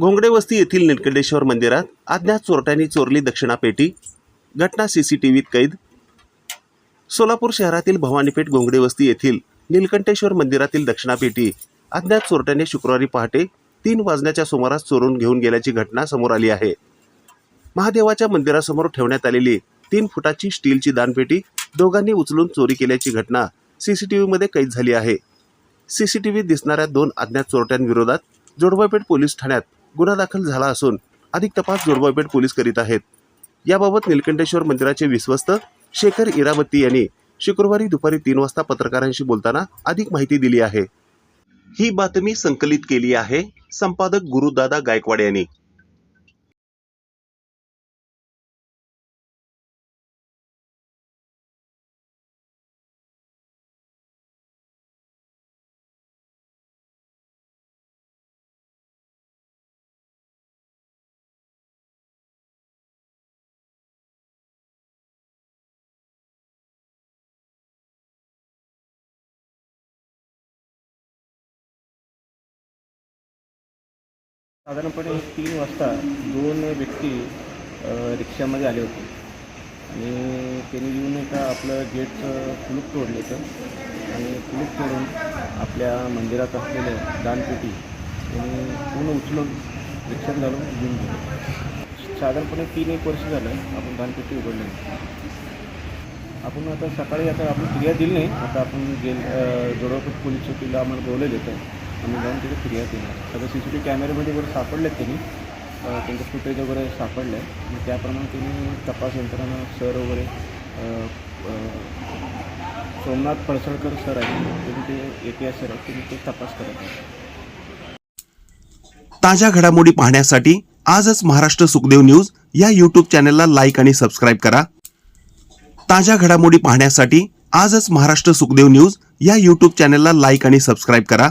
घोंगडे वस्ती येथील निलकंडेश्वर मंदिरात अज्ञात चोरट्यांनी चोरली दक्षिणा पेटी घटना व्हीत कैद. सोलापूर शहरातील भवानीपेठ घोंगडे वस्ती येथील निलकंठेश्वर मंदिरातील दक्षिणापेटी अज्ञात चोरट्याने शुक्रवारी पहाटे तीन वाजण्याच्या सुमारास चोरून घेऊन गेल्याची घटना समोर आली आहे. महादेवाच्या मंदिरासमोर ठेवण्यात आलेली तीन फुटाची स्टीलची दानपेटी दोघांनी उचलून चोरी केल्याची घटना सीसीटीव्हीमध्ये कैद झाली आहे. सीसीटीव्हीत दिसणाऱ्या दोन अज्ञात चोरट्यांविरोधात जोडवापेठ पोलीस ठाण्यात गुन्हा दाखल झाला असून अधिक तपास जोडवापेठ पोलीस करीत आहेत. याबाबत निलकंठेश्वर मंदिराचे विश्वस्त शेखर इरावती यांनी शुक्रवारी दुपारी तीन वाजता पत्रकारांशी बोलताना अधिक माहिती दिली आहे. ही बातमी संकलित केली आहे संपादक गुरुदादा गायकवाड यांनी. साधारणपणे तीन वाजता दोन व्यक्ती रिक्षामध्ये आले होते. आणि त्यांनी येऊन एका आपलं गेटचं कुलूप तोडलं होतं. आणि कुलूप तोडून आपल्या मंदिरात असलेलं दानपेटी त्यांनी पूर्ण उचलून रिक्षात घालून घेऊन गेले. साधारणपणे तीन एक वर्ष झालं आपण दानपेटी उघडली आपण आता सकाळी आता आपण क्रिया दिली नाही. आता आपण गेल जोडवपूर पोलीस चौकीला आम्हाला बोलले देतो आम्ही जाऊन तिथे फिर्याद दिली सगळं सी सी टी व्ही कॅमेऱ्यामध्ये वगैरे सापडलेत त्यांनी. त्यांचं फुटेज वगैरे सापडलं आहे मग त्याप्रमाणे त्यांनी तपास यंत्रणा सर वगैरे सोमनाथ पळसळकर सर आहेत. त्यांनी ते ए पी आय सर आहेत. त्यांनी ते तपास करत आहेत. ताज्या घडामोडी पाहण्यासाठी आजच महाराष्ट्र सुखदेव न्यूज या यूट्यूब चॅनलला लाईक आणि सबस्क्राईब करा. ताज्या घडामोडी पाहण्यासाठी आजच महाराष्ट्र सुखदेव न्यूज या यूट्यूब चॅनलला लाईक आणि सबस्क्राईब करा.